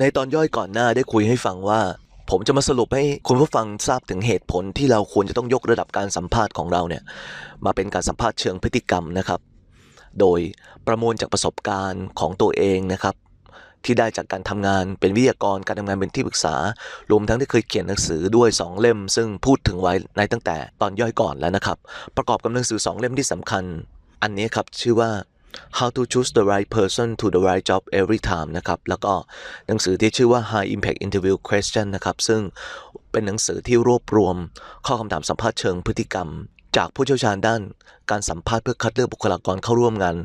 ในตอนย่อยก่อนหน้าได้คุยให้ฟังว่า ผมจะมาสรุปให้คุณผู้ฟังทราบถึงเหตุผลที่เราควรจะต้องยกระดับการสัมภาษณ์ของเราเนี่ยมาเป็นการสัมภาษณ์เชิงพฤติกรรมนะครับ โดยประมวลจากประสบการณ์ของตัวเองนะครับ ที่ได้จากการทำงานเป็นวิทยากรการทำงานเป็นที่ปรึกษารวมทั้งที่เคยเขียนหนังสือด้วย 2 เล่ม ซึ่งพูดถึงไว้ในตั้งแต่ตอนย่อยก่อนแล้วนะครับ ประกอบกับหนังสือ 2 เล่มที่สำคัญ อันนี้ครับชื่อว่า How to choose the right person to the right job every time นะครับ แล้วก็หนังสือที่ชื่อว่า High Impact Interview Question นะครับ ซึ่งเป็นหนังสือที่รวบรวม ข้อคำถามสัมภาษณ์เชิงพฤติกรรม จากผู้เชี่ยวชาญด้าน การสัมภาษณ์เพื่อคัดเลือกบุคลากรเข้าร่วมงาน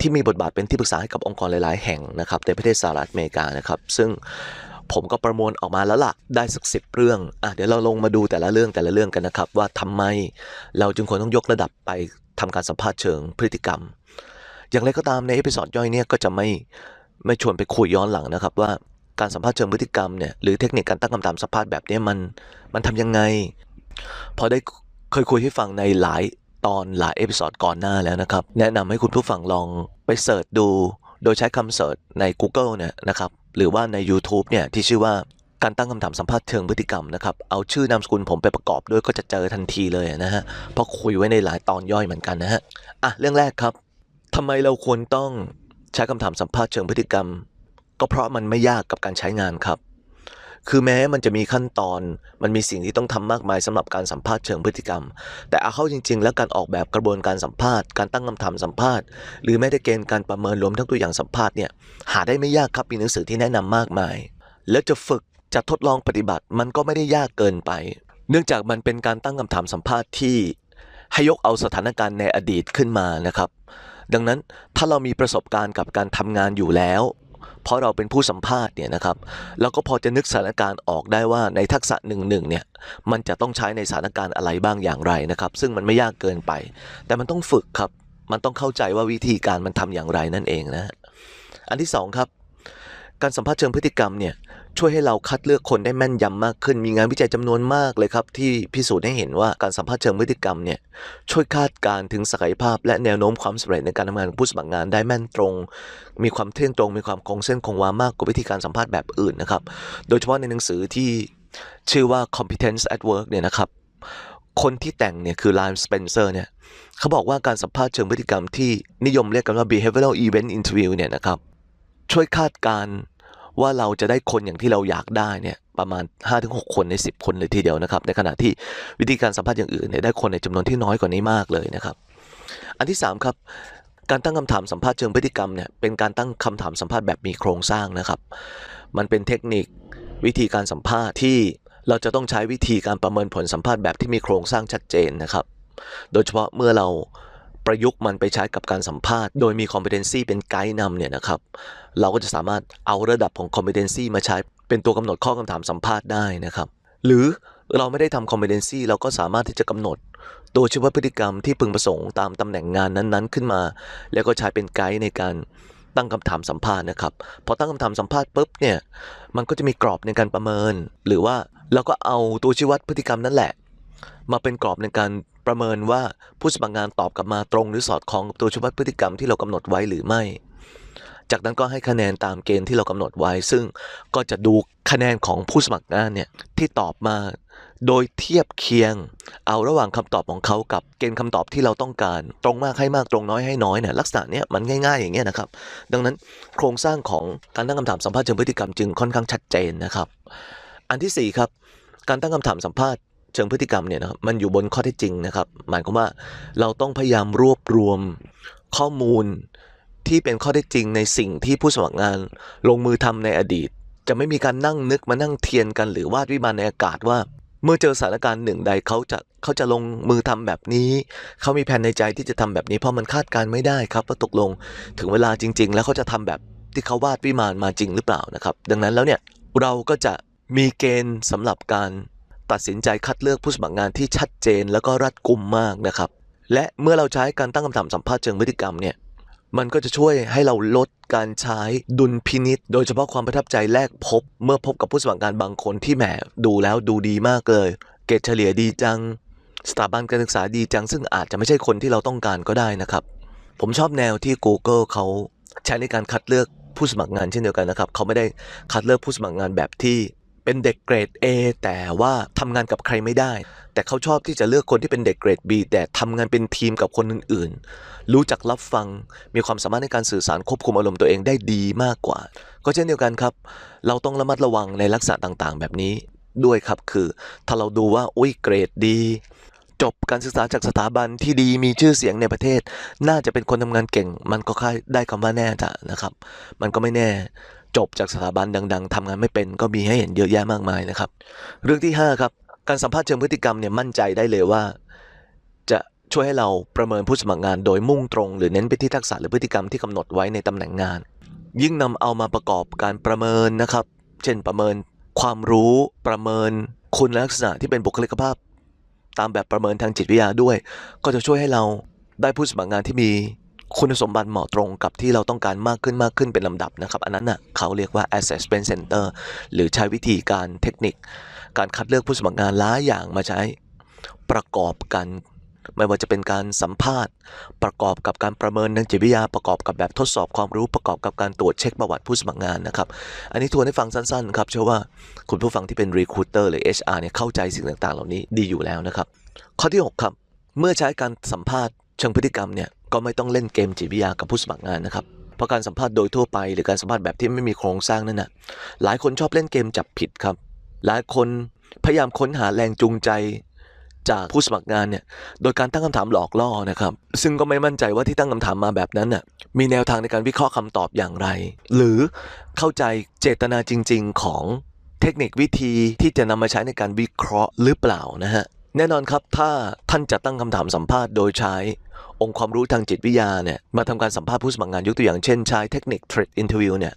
ที่มีบทบาทเป็นที่ปรึกษาให้กับองค์กรหลาย ๆ แห่งนะครับในประเทศสหรัฐอเมริกานะครับ ซึ่งผมก็ประมวลออกมาแล้วล่ะ ได้สักสิบเรื่องอะเดี๋ยวเราลงมาดูแต่ละเรื่องแต่ละเรื่องกันนะครับ ว่าทำไมเราจึงควรต้องยกระดับไปทำการสัมภาษณ์เชิงพฤติกรรม อย่างไรก็ตามในเอพิ o d ดย่อยเนี่ยก็จะไม่ไม่ชวนไปคุยย้อนหลังนะครับว่าการสัมภาษณ์เชิงพฤติกรรมเนี่ยหรือเทคนิคการตั้งคำถามสัมภาษณ์แบบนี้มันมันทำยังไง พอได้เคยคุยให้ฟังในหลายตอนหลายเอพิ o d ดก่อนหน้าแล้วนะครับ แนะนำให้คุณผู้ฟังลองไปเสิร์ชดู โดยใช้คำเสิร์ชใน Google เนี่ยนะครับหรือว่าใน YouTube เนี่ยที่ชื่อว่าการตั้งคำถามสัมภาษณ์เชิงพฤติกรรมนะครับ เอาชื่อนามสกุลผมไปประกอบด้วยก็จะเจอทันทีเลยนะฮะ เพราะคุยไว้ในหลายตอนย่อยเหมือนกันนะฮะ อะ เรื่องแรกครับ ทำไมเราควรต้องใช้คำถามสัมภาษณ์เชิงพฤติกรรม ก็เพราะมันไม่ยากกับการใช้งานครับ คือแม้มันจะมีขั้นตอน มันมีสิ่งที่ต้องทำมากมายสำหรับการสัมภาษณ์เชิงพฤติกรรม แต่เอาเข้าจริง ๆ แล้วการออกแบบกระบวนการสัมภาษณ์ การตั้งคำถามสัมภาษณ์ หรือแม้แต่เกณฑ์การประเมินรวมทั้งตัวอย่างสัมภาษณ์เนี่ยหาได้ไม่ยากครับมีหนังสือที่แนะนำมากมาย แล้วจะฝึกจะทดลองปฏิบัติมันก็ไม่ได้ยากเกินไป เนื่องจากมันเป็นการตั้งคำถามสัมภาษณ์ที่ให้ยกเอาสถานการณ์ในอดีตขึ้นมานะครับ ดังนั้นถ้าเรามีประสบการณ์กับการทำงานอยู่แล้ว เพราะเราเป็นผู้สัมภาษณ์เนี่ยนะครับเราก็พอจะนึกสถานการณ์ออกได้ว่าในทักษะหนึ่งหนึ่งเนี่ยมันจะต้องใช้ในสถานการณ์อะไรบ้างอย่างไรนะครับ ซึ่งมันไม่ยากเกินไป แต่มันต้องฝึกครับ มันต้องเข้าใจว่าวิธีการมันทำอย่างไรนั่นเองนะฮะอันที่สองครับการสัมภาษณ์เชิงพฤติกรรมเนี่ย ช่วยให้เราคัดเลือกคนได้แม่นยำมากขึ้น มีงานวิจัยจำนวนมากเลยครับ ที่พิสูจน์ให้เห็นว่าการสัมภาษณ์เชิงพฤติกรรมเนี่ยช่วยคาดการณ์ถึงศักยภาพ และแนวโน้มความสำเร็จในการทำงานของผู้สมัครงานได้แม่นตรง มีความเที่ยงตรง มีความคงเส้นคงวามากกว่าวิธีการสัมภาษณ์แบบอื่นนะครับ โดยเฉพาะในหนังสือที่ชื่อว่า competence at work เนี่ยนะครับคนที่แต่งเนี่ยคือ Lime Spencer เนี่ยเขาบอกว่าการสัมภาษณ์เชิงพฤติกรรมที่นิยมเรียกกันว่า behavioral event interview เนี่ยนะครับช่วยคาดการณ์ ว่าเราจะได้คนอย่างที่เราอยากได้เนี่ยประมาณ 5-6 คนใน 10 คนเลยทีเดียวนะครับ ในขณะที่วิธีการสัมภาษณ์อย่างอื่นเนี่ยได้คนในจำนวนที่น้อยกว่านี้มากเลยนะครับ อันที่ 3 ครับการตั้งคำถามสัมภาษณ์เชิงพฤติกรรมเนี่ยเป็นการตั้งคำถามสัมภาษณ์แบบมีโครงสร้างนะครับ มันเป็นเทคนิควิธีการสัมภาษณ์ที่เราจะต้องใช้วิธีการประเมินผลสัมภาษณ์แบบที่มีโครงสร้างชัดเจนนะครับ โดยเฉพาะเมื่อเรา ประยุกต์มันไปใช้กับการสัมภาษณ์ โดยมี competency เป็นไกด์นำเนี่ยนะครับ เราก็จะสามารถเอาระดับของ competency มาใช้เป็นตัวกำหนดข้อคำถามสัมภาษณ์ได้นะครับ หรือเราไม่ได้ทำ competency เราก็สามารถที่จะกำหนด ตัวชี้วัดพฤติกรรมที่พึงประสงค์ตามตำแหน่งงานนั้นๆ ขึ้นมา แล้วก็ใช้เป็นไกด์ในการตั้งคำถามสัมภาษณ์นะครับพอตั้งคำถามสัมภาษณ์ปุ๊บเนี่ยมันก็จะมีกรอบในการประเมิน หรือว่าเราก็เอาตัวชี้วัดพฤติกรรมนั่นแหละ มาเป็นกรอบในการ ประเมินว่าผู้สมัครงานตอบกลับมาตรงหรือสอดคล้องกับตัวชี้วัดพฤติกรรมที่เรากำหนดไว้หรือไม่ จากนั้นก็ให้คะแนนตามเกณฑ์ที่เรากำหนดไว้ ซึ่งก็จะดูคะแนนของผู้สมัครงานเนี่ยที่ตอบมาโดยเทียบเคียง เอาระหว่างคำตอบของเขากับเกณฑ์คำตอบที่เราต้องการ ตรงมากให้มากตรงน้อยให้น้อยเนี่ยลักษณะเนี้ยมันง่าย ๆ อย่างเงี้ยนะครับ ดังนั้นโครงสร้างของการตั้งคำถามสัมภาษณ์เชิงพฤติกรรมจึงค่อนข้างชัดเจนนะครับ อันที่สี่ครับการตั้งคำถามสัมภาษณ์ เชิงพฤติกรรมเนี่ยนะครับมันอยู่บนข้อเท็จจริงนะครับ หมายความว่าเราต้องพยายามรวบรวมข้อมูลที่เป็นข้อเท็จจริงในสิ่งที่ผู้สมัครงานลงมือทำในอดีต จะไม่มีการนั่งนึกมานั่งเทียนกันหรือวาดวิมานในอากาศว่า เมื่อเจอสถานการณ์หนึ่งใดเขาจะเขาจะลงมือทำแบบนี้ เขามีแผนในใจที่จะทำแบบนี้เพราะมันคาดการณ์ไม่ได้ครับว่าตกลงถึงเวลาจริง ๆ แล้วเขาจะทำแบบที่เขาวาดวิมานมาจริงหรือเปล่านะครับ ดังนั้นแล้วเนี่ยเราก็จะมีเกณฑ์สำหรับการ ตัดสินใจคัดเลือกผู้สมัครงานที่ชัดเจน แล้วก็รัดกุมมากนะครับ และเมื่อเราใช้การตั้งคำถามสัมภาษณ์เชิงพฤติกรรมเนี่ยมันก็จะช่วยให้เราลดการใช้ดุลพินิษโดยเฉพาะความประทับใจแรกพบ เมื่อพบกับผู้สมัครงานบางคนที่แหมดูแล้วดูดีมากเลย เกรดเฉลี่ยดีจัง สถาบันการศึกษาดีจัง ซึ่งอาจจะไม่ใช่คนที่เราต้องการก็ได้นะครับ ผมชอบแนวที่ Google เขาใช้ในการคัดเลือกผู้ผู้สมัครงานเช่นเดียวกันนะครับ เขาไม่ได้คัดเลือกผู้สมัครงานแบบที่ เป็นเด็กเกรด A แต่ว่าทำงานกับใครไม่ได้ แต่เขาชอบที่จะเลือกคนที่เป็นเด็กเกรด B แต่ทำงานเป็นทีมกับคนอื่นๆ รู้จักรับฟัง มีความสามารถในการสื่อสารควบคุมอารมณ์ตัวเองได้ดีมากกว่า ก็เช่นเดียวกันครับ เราต้องระมัดระวังในลักษณะต่างๆ แบบนี้ด้วยครับคือ ถ้าเราดูว่าอุ้ยเกรดดี จบการศึกษาจากสถาบันที่ดีมีชื่อเสียงในประเทศ น่าจะเป็นคนทำงานเก่ง มันก็ค่าได้คำว่าแน่จ้ะนะครับ มันก็ไม่แน่ จบจากสถาบันดัง ๆทำงานไม่เป็นก็มีให้เห็นเยอะแยะมากมายนะครับ เรื่องที่ห้าครับ การสัมภาษณ์เชิงพฤติกรรมเนี่ยมั่นใจได้เลยว่า จะช่วยให้เราประเมินผู้สมัครงาน โดยมุ่งตรง หรือเน้นไปที่ทักษะหรือพฤติกรรมที่กำหนดไว้ในตำแหน่งงาน ยิ่งนำเอามาประกอบการประเมินนะครับ เช่นประเมินความรู้ประเมินคุณลักษณะที่เป็นบุคลิกภาพ ตามแบบประเมินทางจิตวิทยาด้วย ก็จะช่วยให้เราได้ผู้สมัครงานที่มี คุณสมบัติเหมาะตรงกับที่เราต้องการมากขึ้นมากขึ้นเป็นลำดับนะครับ อันนั้นน่ะเขาเรียกว่า assessment center หรือใช้วิธีการเทคนิค การคัดเลือกผู้สมัครงานหลายอย่างมาใช้ประกอบกัน ไม่ว่าจะเป็นการสัมภาษณ์ ประกอบกับการประเมินทางจิตวิทยาประกอบกับแบบทดสอบความรู้ประกอบกับการตรวจเช็คประวัติผู้สมัครงานนะครับ อันนี้ทวนให้ฟังสั้นๆครับเชื่อว่าคุณผู้ฟังที่เป็น recruiter หรือ HR เนี่ยเข้าใจสิ่งต่างๆ เหล่านี้ดีอยู่แล้วนะครับ ข้อที่ 6 ครับเมื่อใช้การสัมภาษณ์ เชิงพฤติกรรมเนี่ยก็ไม่ต้องเล่นเกมจิตวิทยากับผู้สมัครงานนะครับเพราะการสัมภาษณ์โดยทั่วไป หรือการสัมภาษณ์แบบที่ไม่มีโครงสร้างนั่นนะหลายคนชอบเล่นเกมจับผิดครับ หลายคนพยายามค้นหาแรงจูงใจจากผู้สมัครงานเนี่ยโดยการตั้งคำถามหลอกล่อนะครับ ซึ่งก็ไม่มั่นใจว่าที่ตั้งคำถามมาแบบนั้นน่ะมีแนวทางในการวิเคราะห์คำตอบอย่างไร หรือเข้าใจเจตนาจริง ๆ ของเทคนิควิธีที่จะนำมาใช้ในการวิเคราะห์หรือเปล่านะฮะ แน่นอนครับถ้าท่านจะตั้งคำถามสัมภาษณ์โดยใช้ องค์ความรู้ทางจิตวิทยาเนี่ยมาทำการสัมภาษณ์ผู้สมัครงานยกตัวอย่างเช่นใช้เทคนิค trade interview เนี่ย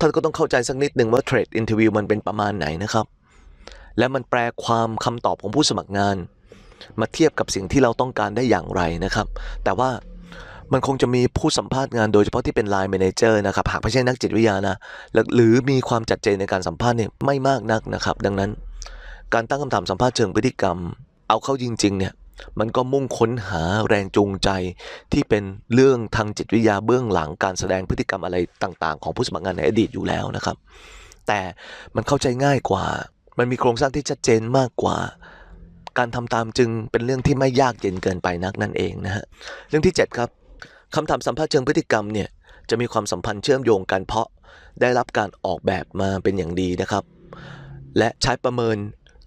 ท่านก็ต้องเข้าใจสักนิดหนึ่งว่า trade interview มันเป็นประมาณไหนนะครับ และมันแปลความคำตอบของผู้สมัครงาน มาเทียบกับสิ่งที่เราต้องการได้อย่างไรนะครับ แต่ว่ามันคงจะมีผู้สัมภาษณ์งานโดยเฉพาะที่เป็น Line Manager นะครับหากไม่ใช่นักจิตวิทยานะหรือมีความจัดเจนในการสัมภาษณ์เนี่ยไม่มากนักนะครับ ดังนั้น การตั้งคำถามสัมภาษณ์เชิงพฤติกรรม เอาเข้าจริง ๆ เนี่ย มันก็มุ่งค้นหาแรงจูงใจที่เป็นเรื่องทางจิตวิทยาเบื้องหลังการแสดงพฤติกรรมอะไรต่าง ๆ ของผู้สมัครงานในอดีตอยู่แล้วนะครับ แต่มันเข้าใจง่ายกว่า มันมีโครงสร้างที่ชัดเจนมากกว่า การทำตามจึงเป็นเรื่องที่ไม่ยากเย็นเกินไปนักนั่นเองนะฮะเรื่องที่ 7 ครับคำถามสัมภาษณ์เชิงพฤติกรรมเนี่ยจะมีความสัมพันธ์เชื่อมโยงกันเพราะได้รับการออกแบบมาเป็นอย่างดีนะครับ และใช้ประเมิน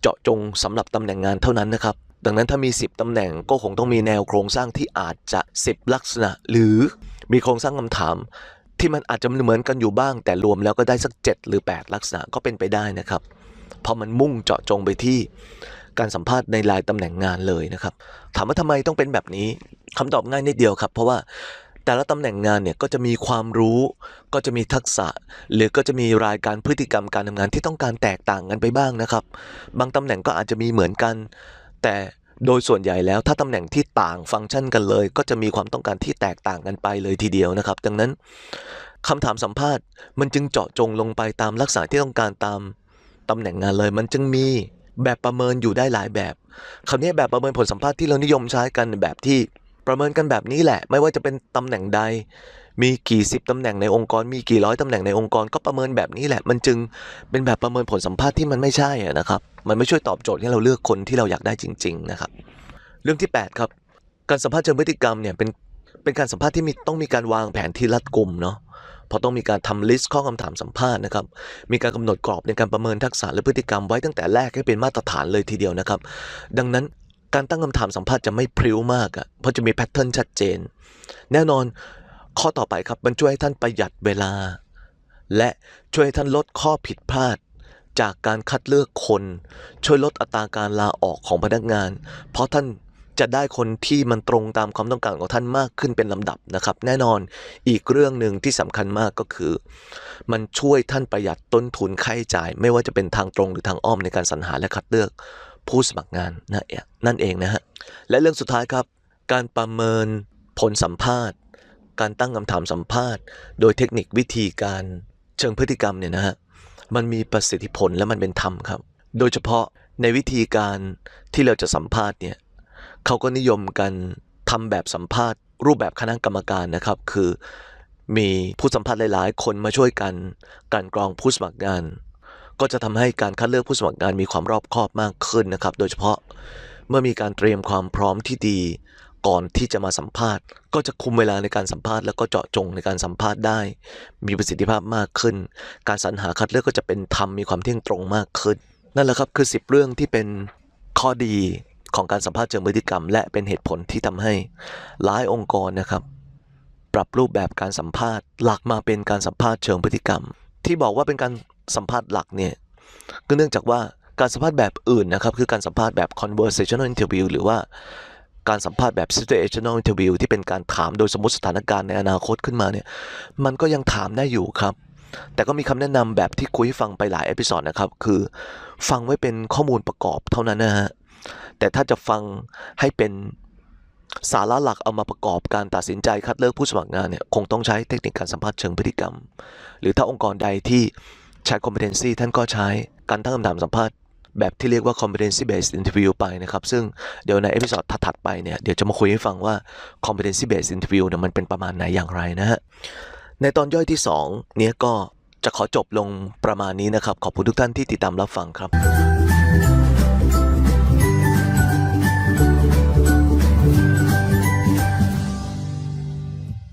เจาะจงสำหรับตำแหน่งงานเท่านั้นนะครับ ดังนั้นถ้ามี 10ตำแหน่งก็คงต้องมีแนวโครงสร้างที่อาจจะ 10 ลักษณะ หรือมีโครงสร้างคำถาม ที่มันอาจจะเหมือนกันอยู่บ้าง แต่รวมแล้วก็ได้สัก 7 หรือ 8 ลักษณะก็เป็นไปได้นะครับเพราะมันมุ่งเจาะจงไปที่การสัมภาษณ์ในรายตำแหน่งงานเลยนะครับ ถามว่าทำไมต้องเป็นแบบนี้คำตอบง่ายนิดเดียวครับ เพราะว่า แต่ละตำแหน่งงานเนี่ยก็จะมีความรู้ ก็จะมีทักษะ หรือก็จะมีรายการพฤติกรรมการทำงานที่ต้องการแตกต่างกันไปบ้างนะครับ บางตำแหน่งก็อาจจะมีเหมือนกัน แต่โดยส่วนใหญ่แล้วถ้าตำแหน่งที่ต่างฟังก์ชันกันเลย ก็จะมีความต้องการที่แตกต่างกันไปเลยทีเดียวนะครับ ดังนั้นคำถามสัมภาษณ์มันจึงเจาะจงลงไปตามลักษณะที่ต้องการตามตำแหน่งงานเลย มันจึงมีแบบประเมินอยู่ได้หลายแบบคราวนี้แบบประเมินผลสัมภาษณ์ที่เรานิยมใช้กันแบบที่ ประเมินกันแบบนี้แหละ ไม่ว่าจะเป็นตำแหน่งใด มีกี่สิบตำแหน่งในองค์กร มีกี่ร้อยตำแหน่งในองค์กรก็ประเมินแบบนี้แหละ มันจึงเป็นแบบประเมินผลสัมภาษณ์ที่มันไม่ใช่นะครับ มันไม่ช่วยตอบโจทย์ให้เราเลือกคนที่เราอยากได้จริง ๆ นะครับ เรื่องที่ 8 ครับ การสัมภาษณ์เชิงพฤติกรรมเนี่ยเป็นเป็นการสัมภาษณ์ที่มีต้องมีการวางแผนที่รัดกุมเนาะเพราะต้องมีการทำลิสต์ข้อคำถามสัมภาษณ์นะครับ มีการกำหนดกรอบในการประเมินทักษะและพฤติกรรมไว้ตั้งแต่แรกให้เป็นมาตรฐานเลยทีเดียวนะครับ ดังนั้น การตั้งคำถามสัมภาษณ์จะไม่พริ้วมากอะ่ะเพราะจะมีแพทเทิร์นชัดเจน แน่นอนข้อต่อไปครับมันช่วยให้ท่านประหยัดเวลา และช่วยให้ท่านลดข้อผิดพลาด จากการคัดเลือกคน ช่วยลดอัตราการลาออกของพนักงาน เพราะท่านจะได้คนที่มันตรงตามความต้องการของท่านมากขึ้นเป็นลำดับนะครับ แน่นอนอีกเรื่องหนึ่งที่สำคัญมากก็คือ มันช่วยท่านประหยัดต้นทุนค่าใช้จ่าย ไม่ว่าจะเป็นทางตรงหรือทางอ้อมในการสรรหาและคัดเลือก ผู้สมัครงานนั่นเองนะฮะและเรื่องสุดท้ายครับ การประเมินผลสัมภาษณ์ การตั้งคำถามสัมภาษณ์ โดยเทคนิควิธีการเชิงพฤติกรรมเนี่ยนะฮะมันมีประสิทธิผลและมันเป็นธรรมครับ โดยเฉพาะในวิธีการที่เราจะสัมภาษณ์เนี่ยเขาก็นิยมกันทำแบบสัมภาษณ์ รูปแบบคณะกรรมการนะครับ คือมีผู้สัมภาษณ์หลาย ๆ คนมาช่วยกันกลันกรองผู้สมัครงาน ก็จะทำให้การคัดเลือกผู้สมัครงานมีความรอบคอบมากขึ้นนะครับ โดยเฉพาะเมื่อมีการเตรียมความพร้อมที่ดี ก่อนที่จะมาสัมภาษณ์ ก็จะคุมเวลาในการสัมภาษณ์แล้วก็เจาะจงในการสัมภาษณ์ได้ มีประสิทธิภาพมากขึ้น การสรรหาคัดเลือกก็จะเป็นธรรมมีความเที่ยงตรงมากขึ้น นั่นแหละครับคือ 10 เรื่องที่เป็นข้อดีของการสัมภาษณ์เชิงพฤติกรรม และเป็นเหตุผลที่ทำให้หลายองค์กรนะครับ ปรับรูปแบบการสัมภาษณ์ หลักมาเป็นการสัมภาษณ์เชิงพฤติกรรม ที่บอกว่าเป็นการ สัมภาษณ์หลักเนี่ยก็เนื่องจากว่าการสัมภาษณ์แบบอื่นนะครับคือการสัมภาษณ์แบบ conversational interview หรือว่าการสัมภาษณ์แบบ situational interview ที่เป็นการถามโดยสมมติสถานการณ์ในอนาคตขึ้นมาเนี่ยมันก็ยังถามได้อยู่ครับ แต่ก็มีคำแนะนำแบบที่คุยฟังไปหลายเอพิ o d ดนะครับ คือฟังไว้เป็นข้อมูลประกอบเท่านั้นนะฮะแต่ถ้าจะฟังให้เป็นสาระหลักเอามาประกอบการตัดสินใจคัดเลือกผู้สมัครงานเนี่ยคงต้องใช้เทคนิคการสัมภาษณ์เชิงพฤติกรรม หรือถ้าองค์กรใดที่ ใช้ competency ท่านก็ใช้การตั้งคำถามสัมภาษณ์แบบที่เรียกว่า competency based interview ไปนะครับ ซึ่งเดี๋ยวในเอพิซอดถัดๆไปเนี่ยเดี๋ยวจะมาคุยให้ฟังว่า competency based interview เนี่ยมันเป็นประมาณไหนอย่างไรนะฮะในตอนย่อยที่ 2 เนี้ยก็จะขอจบลงประมาณนี้นะครับ ขอบคุณทุกท่านที่ติดตามรับฟังครับ